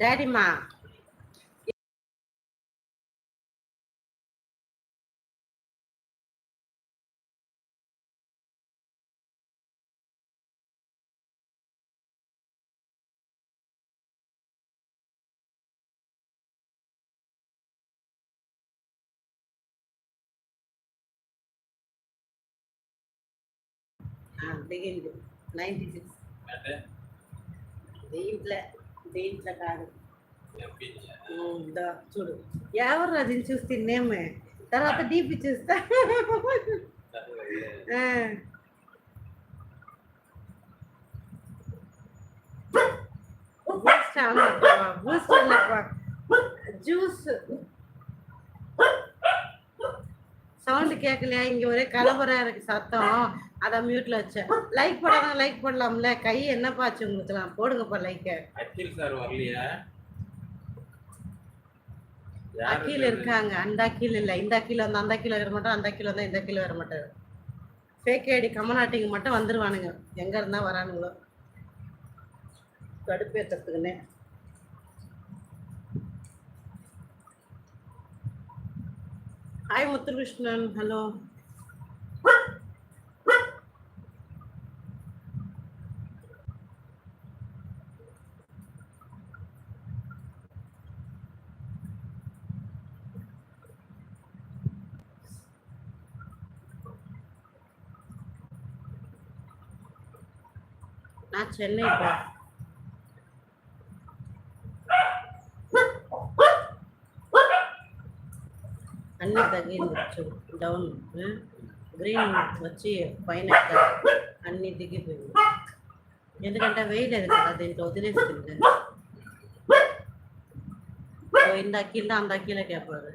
டேடிமா ninety six வீட்டில் అంటే దీంట్లో దీంట్లో కాదు ఎంపీని ఉమ్, దా, చూడు ఎవరు అది చూస్తే నేమే తర్వాత డీపీ చూస్తా ఆ. Boost అన్నప్పా, Boost అన్నప్పా. ஜூஸ் சவுண்டு கேட்கலையா இங்க ஒரே கலவரா இருக்கு சத்தம் அதான் மியூட்ல வச்சேன். Like போடாதான் like போடலாம்ல. கை என்னப்பா ஆச்சு உங்களுக்குலாம் போடுங்கப்பா லைக்க அகில் சார் வரலையா. யாரு அக்கீல் இருக்காங்க. அந்த அக்கீல் இல்ல. இந்த அக்கீல் வந்து அந்த அக்கீல் வர மாட்டோம். அந்த அக்கீல் வந்து இந்த அக்கீல் வர மாட்டாரு. ஃபேக் ஐடி கமநாட்டிங்க மட்டும் வந்துருவானுங்க. எங்க இருந்தா வரானுங்களோ? கடுப்பேற்றத்துக்குன்னே ஹாய் முத்துகிருஷ்ணன் ஹலோ நான் சென்னை இப்போ అన్ని తగ్గించు డౌన్ గ్రీన్ వచ్చి పైన ఎక్కాలి. అన్ని దిగిపోయింది ఎందుకంటే వేయలేదు కదా దీంట్లో వదిలేస్తుంది ஓ, இந்த அக்கீல் தான் அந்த அக்கீல கேட்பாரு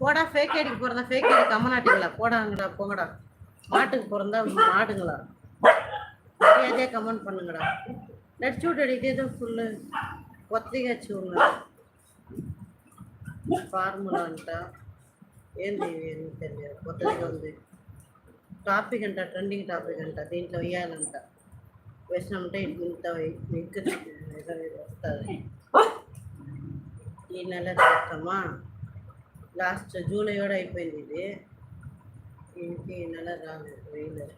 போடா ஃபேக் ஐடிக்கு பிறந்தா ஃபேக் ஐடி கம்மநாட்டிங்களா போடாங்கடா போங்கடா மாட்டுக்கு பிறந்தா மாடுங்களா மரியாதையாக கமெண்ட் பண்ணுங்கடா நடிச்சு விட்டு இதே ஃபுல்லு ஒத்திகை చూడండి ఫార్ములా అంట ఏంది ఏంది తెలియదు కొత్తగా ఉంది టాపిక్ అంట ట్రెండింగ్ టాపిక్ అంట దీంట్లో వేయాలంట వేసినామంటే ఇంత ఇంకా వస్తుంది ఈ నెల చేస్తామా లాస్ట్ జూలై కూడా అయిపోయింది ఇది ఇంక ఈ నెల రాలేదు వేయలేదు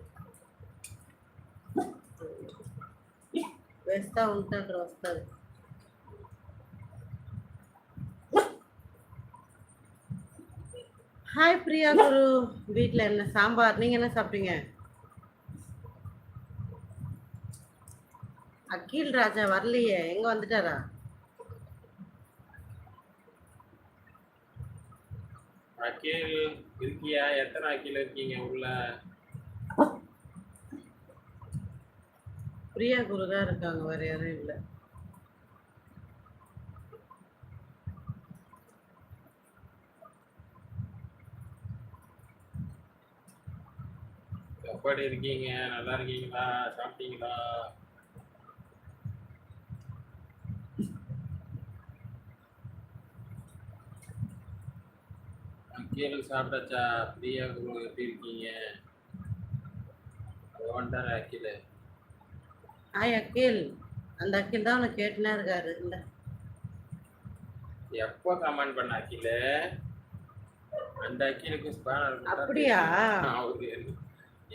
వేస్తూ ఉంటాడు వస్తుంది ஹாய் பிரியா குரு வீட்டில் என்ன சாம்பார் நீங்கள் என்ன சாப்பிட்டீங்க அக்கீல் ராஜா வரலையே எங்கே வந்துட்டாரா அகில் இருக்கியா எத்தனை அகில் இருக்கீங்க உள்ள பிரியா குரு தான் இருக்காங்க வேற யாரும் இல்லை. எப்படி இருக்கீங்க நல்லா இருக்கீங்களா? சாப்பிட்டீங்களா? கீழே சாப்பிட்டாச்சா? பிரியா குரு எப்படி இருக்கீங்க? ஒன்றரை கீழே ஆய் அக்கில் அந்த அக்கில் தான் உனக்கு கேட்டுனே இருக்காரு. இல்ல எப்போ கமெண்ட் பண்ண அக்கில அந்த அக்கிலுக்கு ஸ்பேனர் அப்படியா? அவரு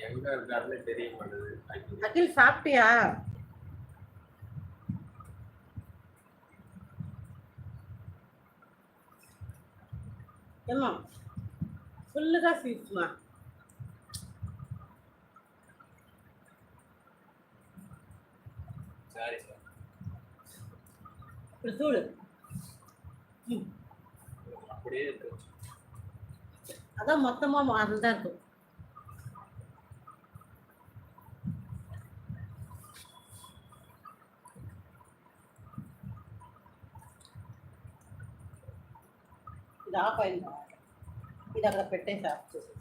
எங்க இருக்காருன்னு தெரிய மாட்டேது. அகில். சாப்பிட்டியா? ஏமா ஃபுல்லுதான் சீட்ஸ்மா சரி சார் ఇప్పుడు చూడు அப்படியே இருக்கு அதான் மொத்தமாக மாறல் தான் இருக்கும் ఇది ఆఫ్ అయిందా ఇది అక్కడ పెట్టేసా చూసి